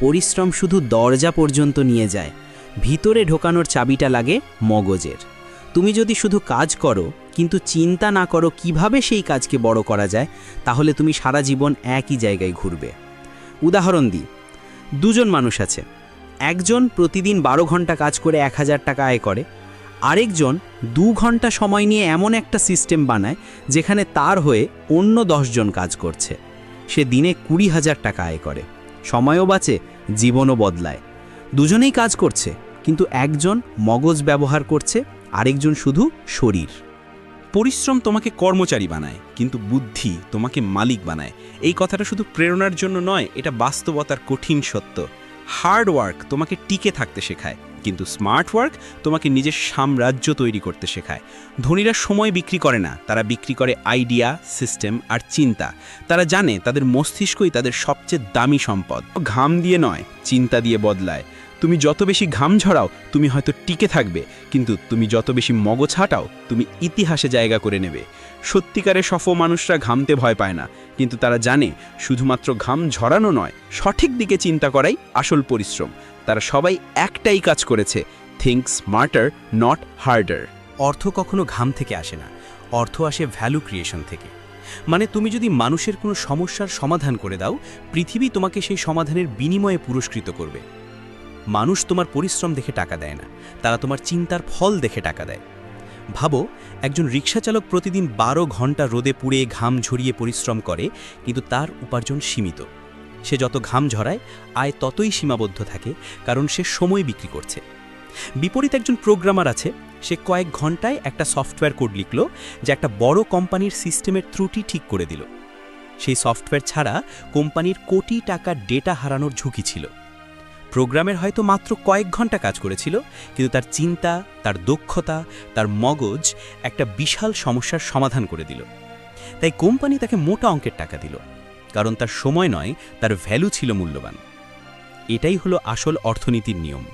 পরিশ্রম শুধু দরজা পর্যন্ত নিয়ে যায়। ভিতরে ঢোকানোর চাবিটা লাগে মগজের। তুমি যদি শুধু কাজ করো, কিন্তু চিন্তা না করো কীভাবে সেই কাজকে বড় করা যায়, তাহলে তুমি সারা জীবন একই জায়গায় ঘুরবে। উদাহরণ দিই, দুজন মানুষ আছে। একজন প্রতিদিন বারো ঘণ্টা কাজ করে এক হাজার টাকা আয় করে। আরেকজন দু ঘণ্টা সময় নিয়ে এমন একটা সিস্টেম বানায়, যেখানে তার হয়ে অন্য দশজন কাজ করছে। সে দিনে কুড়ি হাজার টাকা আয় করে। সময়ও বাঁচে, জীবনও বদলায়। দুজনেই কাজ করছে, কিন্তু একজন মগজ ব্যবহার করছে, আরেকজন শুধু শরীর। পরিশ্রম তোমাকে কর্মচারী বানায়, কিন্তু বুদ্ধি তোমাকে মালিক বানায়। এই কথাটা শুধু প্রেরণার জন্য নয়, এটা বাস্তবতার কঠিন সত্য। হার্ড ওয়ার্ক তোমাকে টিকে থাকতে শেখায়। কিন্তু স্মার্ট ওয়ার্ক তোমাকে নিজের সাম্রাজ্য তৈরি করতে শেখায়। ধনীরা সময় বিক্রি করে না, তারা বিক্রি করে আইডিয়া, সিস্টেম আর চিন্তা। তারা জানে তাদের মস্তিষ্কই তাদের সবচেয়ে দামি সম্পদ। ঘাম দিয়ে নয়, চিন্তা দিয়ে বদলায়। তুমি যত বেশি ঘাম ঝরাও, তুমি হয়তো টিকে থাকবে, কিন্তু তুমি যত বেশি মগজ হাঁটাও, তুমি ইতিহাসে জায়গা করে নেবে। সত্যিকারে সফল মানুষরা ঘামতে ভয় পায় না, কিন্তু তারা জানে শুধুমাত্র ঘাম ঝরানো নয়, সঠিক দিকে চিন্তা করাই আসল পরিশ্রম। তারা সবাই একটাই কাজ করেছে থিঙ্ক স্মার্টার নট হার্ডার অর্থ কখনো ঘাম থেকে আসে না, অর্থ আসে ভ্যালু ক্রিয়েশন থেকে। মানে তুমি যদি মানুষের কোনো সমস্যার সমাধান করে দাও, পৃথিবী তোমাকে সেই সমাধানের বিনিময়ে পুরস্কৃত করবে। মানুষ তোমার পরিশ্রম দেখে টাকা দেয় না, তারা তোমার চিন্তার ফল দেখে টাকা দেয়। ভাবো, একজন রিক্সাচালক প্রতিদিন বারো ঘণ্টা রোদে পুড়ে ঘাম ঝরিয়ে পরিশ্রম করে, কিন্তু তার উপার্জন সীমিত। সে যত ঘাম ঝরায়, আয় ততই সীমাবদ্ধ থাকে, কারণ সে সময় বিক্রি করছে। বিপরীত একজন প্রোগ্রামার আছে, সে কয়েক ঘন্টায় একটা সফটওয়্যার কোড লিখল, যে একটা বড় কোম্পানির সিস্টেমের ত্রুটি ঠিক করে দিল। সেই সফটওয়্যার ছাড়া কোম্পানির কোটি টাকার ডেটা হারানোর ঝুঁকি ছিল। প্রোগ্রামের হয়তো মাত্র কয়েক ঘণ্টা কাজ করেছিল, কিন্তু তার চিন্তা, তার দক্ষতা, তার মগজ একটা বিশাল সমস্যার সমাধান করে দিল। তাই কোম্পানি তাকে মোটা অঙ্কের টাকা দিল। কারণ তার সময় নয়, তার ভ্যালু ছিল মূল্যবান। এটাই হলো আসল অর্থনীতির নিয়ম।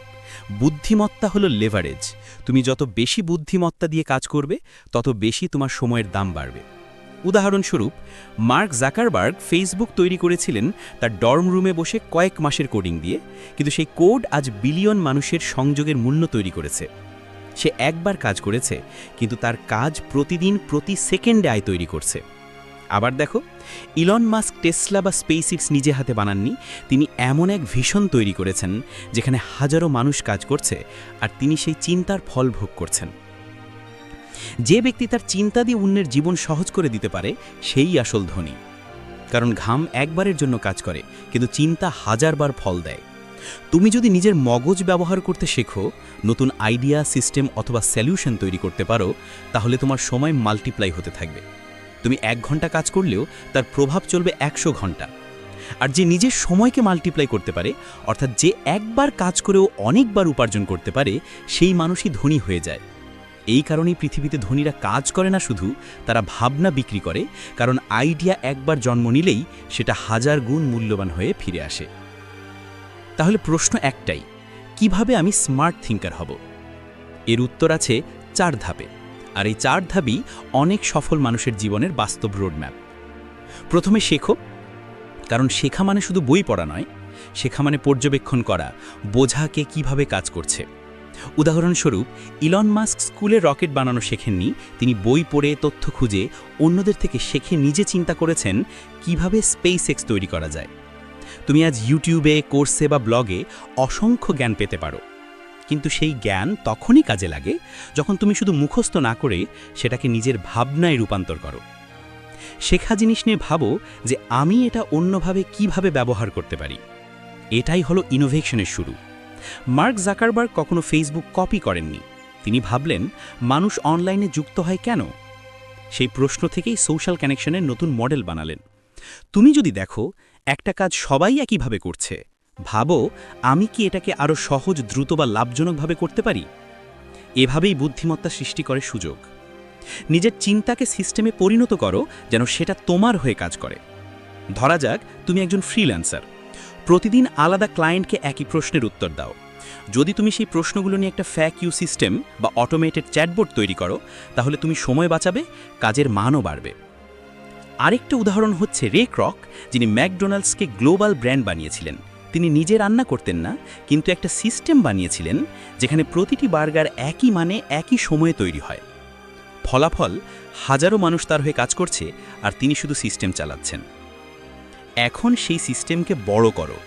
বুদ্ধিমত্তা হলো লেভারেজ তুমি যত বেশি বুদ্ধিমত্তা দিয়ে কাজ করবে, তত বেশি তোমার সময়ের দাম বাড়বে। উদাহরণস্বরূপ, মার্ক জাকারবার্গ ফেসবুক তৈরি করেছিলেন তার ডর্ম রুমে বসে কয়েক মাসের কোডিং দিয়ে, কিন্তু সেই কোড আজ বিলিয়ন মানুষের সংযোগের মূল্য তৈরি করেছে। সে একবার কাজ করেছে, কিন্তু তার কাজ প্রতিদিন প্রতি সেকেন্ডে আয় তৈরি করছে। আবার দেখো, ইলন মাস্ক টেসলা বা স্পেসিক্স নিজে হাতে বানাননি, তিনি এমন এক ভীষণ তৈরি করেছেন যেখানে হাজারো মানুষ কাজ করছে আর তিনি সেই চিন্তার ফল ভোগ করছেন। যে ব্যক্তি তার চিন্তা দিয়ে অন্যের জীবন সহজ করে দিতে পারে, সেই আসল ধনী। কারণ ঘাম একবারের জন্য কাজ করে, কিন্তু চিন্তা হাজারবার ফল দেয়। তুমি যদি নিজের মগজ ব্যবহার করতে শেখো, নতুন আইডিয়া, সিস্টেম অথবা সলিউশন তৈরি করতে পারো, তাহলে তোমার সময় মাল্টিপ্লাই হতে থাকবে। তুমি এক ঘণ্টা কাজ করলেও তার প্রভাব চলবে একশো ঘণ্টা। আর যে নিজের সময়কে মাল্টিপ্লাই করতে পারে, অর্থাৎ যে একবার কাজ করেও অনেকবার উপার্জন করতে পারে, সেই মানুষই ধনী হয়ে যায়। এই কারণেই পৃথিবীতে ধনীরা কাজ করে না শুধু, তারা ভাবনা বিক্রি করে, কারণ আইডিয়া একবার জন্ম নিলেই সেটা হাজার গুণ মূল্যবান হয়ে ফিরে আসে। তাহলে প্রশ্ন একটাই, কীভাবে আমি স্মার্ট থিঙ্কার হব? এর উত্তর আছে চার ধাপে। আর এই চার ধাপই অনেক সফল মানুষের জীবনের বাস্তব রোডম্যাপ। প্রথমে শেখো, কারণ শেখা মানে শুধু বই পড়া নয়, শেখা মানে পর্যবেক্ষণ করা বোঝাকে কীভাবে কাজ করছে। উদাহরণস্বরূপ, ইলন মাস্ক স্কুলে রকেট বানানো শেখেননি, তিনি বই পড়ে তথ্য খুঁজে অন্যদের থেকে শেখে নিজে চিন্তা করেছেন কীভাবে স্পেস এক্স তৈরি করা যায়। তুমি আজ ইউটিউবে কোর্সে বা ব্লগে অসংখ্য জ্ঞান পেতে পারো। কিন্তু সেই জ্ঞান তখনই কাজে লাগে যখন তুমি শুধু মুখস্থ না করে সেটাকে নিজের ভাবনায় রূপান্তর করো। শেখা জিনিস নিয়ে ভাবো যে আমি এটা অন্যভাবে কীভাবে ব্যবহার করতে পারি। এটাই হলো ইনোভেশনের শুরু। মার্ক জাকারবার্গ কখনো ফেসবুক কপি করেননি। তিনি ভাবলেন, মানুষ অনলাইনে যুক্ত হয় কেন? সেই প্রশ্ন থেকেই সোশ্যাল কানেকশনের নতুন মডেল বানালেন। তুমি যদি দেখো, একটা কাজ সবাই একইভাবে করছে। ভাবো, আমি কি এটাকে আরও সহজ, দ্রুত বা লাভজনকভাবে করতে পারি? এভাবেই বুদ্ধিমত্তা সৃষ্টি করে সুযোগ। নিজের চিন্তাকে সিস্টেমে পরিণত করো যেন সেটা তোমার হয়ে কাজ করে। ধরা যাক, তুমি একজন ফ্রিল্যান্সার। প্রতিদিন আলাদা ক্লায়েন্টকে একই প্রশ্নের উত্তর দাও। যদি তুমি সেই প্রশ্নগুলো নিয়ে একটা ফ্যাক ইউ সিস্টেম বা অটোমেটেড চ্যাটবোর্ড তৈরি করো, তাহলে তুমি সময় বাঁচাবে, কাজের মানও বাড়বে। আরেকটা উদাহরণ হচ্ছে রে ক্রক, যিনি ম্যাকডোনাল্ডসকে গ্লোবাল ব্র্যান্ড বানিয়েছিলেন। তিনি নিজে রান্না করতেন না, কিন্তু একটা সিস্টেম বানিয়েছিলেন যেখানে প্রতিটি বার্গার একই মানে একই সময়ে তৈরি হয়। ফলাফল হাজারো মানুষ তার হয়ে কাজ করছে আর তিনি শুধু সিস্টেম চালাচ্ছেন। এখন সেই সিস্টেমকে বড় করো।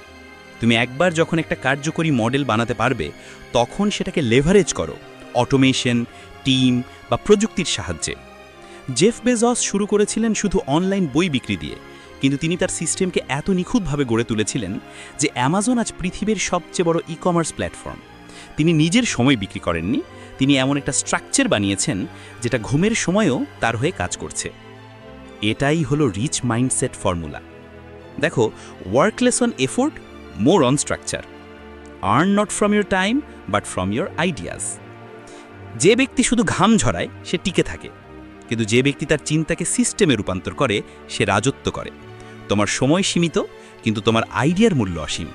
তুমি একবার যখন একটা কার্যকরী মডেল বানাতে পারবে, তখন সেটাকে লেভারেজ করো অটোমেশন টিম বা প্রযুক্তির সাহায্যে। জেফ বেজস শুরু করেছিলেন শুধু অনলাইন বই বিক্রি দিয়ে। কিন্তু তিনি তার সিস্টেমকে এত নিখুঁতভাবে গড়ে তুলেছিলেন যে অ্যামাজন আজ পৃথিবীর সবচেয়ে বড় ই কমার্স প্ল্যাটফর্ম। তিনি নিজের সময় বিক্রি করেননি, তিনি এমন একটা স্ট্রাকচার বানিয়েছেন যেটা ঘুমের সময়ও তার হয়ে কাজ করছে। এটাই হলো রিচ মাইন্ডসেট ফর্মুলা। দেখো, work less on effort, more on structure. Earn not from your time, but from your ideas. যে ব্যক্তি শুধু ঘাম ঝরায়, সে টিকে থাকে। কিন্তু যে ব্যক্তি তার চিন্তাকে সিস্টেমে রূপান্তর করে, সে রাজত্ব করে। তোমার সময় সীমিত, কিন্তু তোমার আইডিয়ার মূল্য অসীম।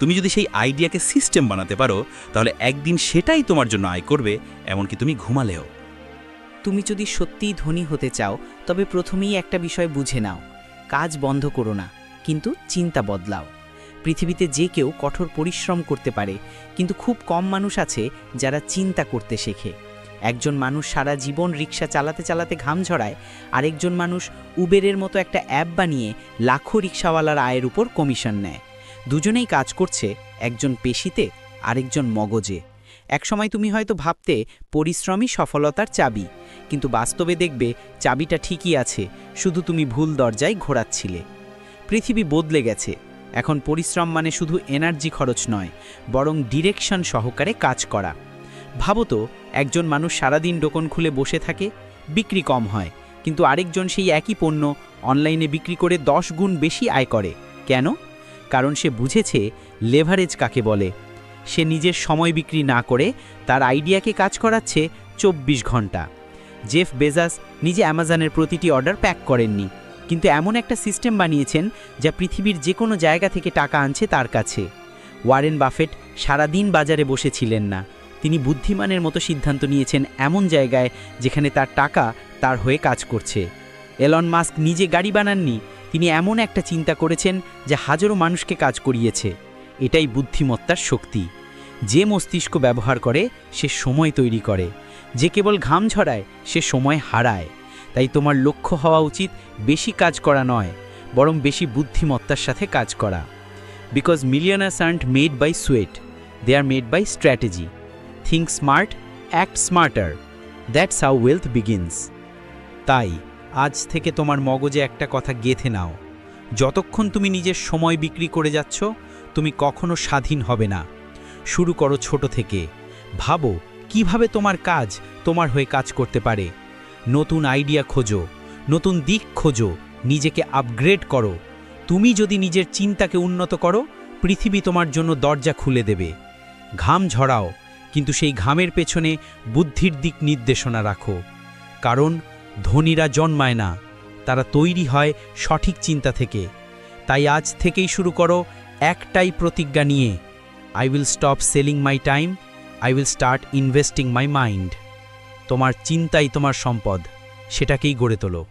তুমি যদি সেই আইডিয়াকে সিস্টেম বানাতে পারো, তাহলে একদিন সেটাই তোমার জন্য আয় করবে, এমনকি তুমি ঘুমালেও। তুমি যদি সত্যিই ধনী হতে চাও, তবে প্রথমেই একটা বিষয় বুঝে নাও। কাজ বন্ধ করো না, কিন্তু চিন্তা বদলাও। পৃথিবীতে যে কেউ কঠোর পরিশ্রম করতে পারে, কিন্তু খুব কম মানুষ আছে যারা চিন্তা করতে শেখে। একজন মানুষ সারা জীবন রিক্সা চালাতে চালাতে ঘাম ঝরায়, আরেকজন মানুষ উবেরের মতো একটা অ্যাপ বানিয়ে লাখো রিক্সাওয়ালার আয়ের উপর কমিশন নেয়। দুজনেই কাজ করছে, একজন পেশিতে, আরেকজন মগজে। একসময় তুমি হয়তো ভাবতে, পরিশ্রমই সফলতার চাবি। কিন্তু বাস্তবে দেখবে, চাবিটা ঠিকই আছে, শুধু তুমি ভুল দরজায় ঘোরাচ্ছিলে। পৃথিবী বদলে গেছে, এখন পরিশ্রম মানে শুধু এনার্জি খরচ নয়, বরং ডিরেকশন সহকারে কাজ করা। ভাবো তো একজন মানুষ সারাদিন দোকান খুলে বসে থাকে, বিক্রি কম হয়। কিন্তু আরেকজন সেই একই পণ্য অনলাইনে বিক্রি করে দশ গুণ বেশি আয় করে। কেন? কারণ সে বুঝেছে লেভারেজ কাকে বলে। সে নিজের সময় বিক্রি না করে, তার আইডিয়াকে কাজ করাচ্ছে চব্বিশ ঘণ্টা। জেফ বেজাস নিজে অ্যামাজনের প্রতিটি অর্ডার প্যাক করেননি। কিন্তু এমন একটা সিস্টেম বানিয়েছেন, যা পৃথিবীর যে কোনো জায়গা থেকে টাকা আনছে তার কাছে। ওয়ারেন বাফেট সারাদিন বাজারে বসেছিলেন না। তিনি বুদ্ধিমানের মতো সিদ্ধান্ত নিয়েছেন এমন জায়গায় যেখানে তার টাকা তার হয়ে কাজ করছে। এলন মাস্ক নিজে গাড়ি বানাননি, তিনি এমন একটা চিন্তা করেছেন যে হাজারো মানুষকে কাজ করিয়েছে। এটাই বুদ্ধিমত্তার শক্তি। যে মস্তিষ্ক ব্যবহার করে, সে সময় তৈরি করে। যে কেবল ঘাম ঝরায়, সে সময় হারায়। তাই তোমার লক্ষ্য হওয়া উচিত বেশি কাজ করা নয়, বরং বেশি বুদ্ধিমত্তার সাথে কাজ করা। Because millionaires aren't made by sweat they are made by strategy think smart act smarter that's how wealth begins তাই, আজ থেকে তোমার মগজে একটা কথা গেথে নাও। যতক্ষণ তুমি নিজের সময় বিক্রি করে যাচ্ছ, তুমি কখনো স্বাধীন হবে না। শুরু করো ছোট থেকে। ভাবো, কীভাবে তোমার কাজ তোমার হয়ে কাজ করতে পারে? নতুন আইডিয়া খোঁজো। নতুন দিক খোঁজো। নিজেকে আপগ্রেড করো। তুমি যদি নিজের চিন্তাকে উন্নত করো, পৃথিবী তোমার জন্য দরজা খুলে দেবে। ঘাম ঝরাও। কিন্তু সেই ঘামের পেছনে বুদ্ধির দিক নির্দেশনা রাখো। কারণ ধনীরা জন্মায় না, তারা তৈরি হয় সঠিক চিন্তা থেকে। তাই আজ থেকেই শুরু করো একটাই প্রতিজ্ঞা নিয়ে। I will stop selling my time I will start investing my mind তোমার চিন্তাই তোমার সম্পদ, সেটাকেই গড়ে তোলো।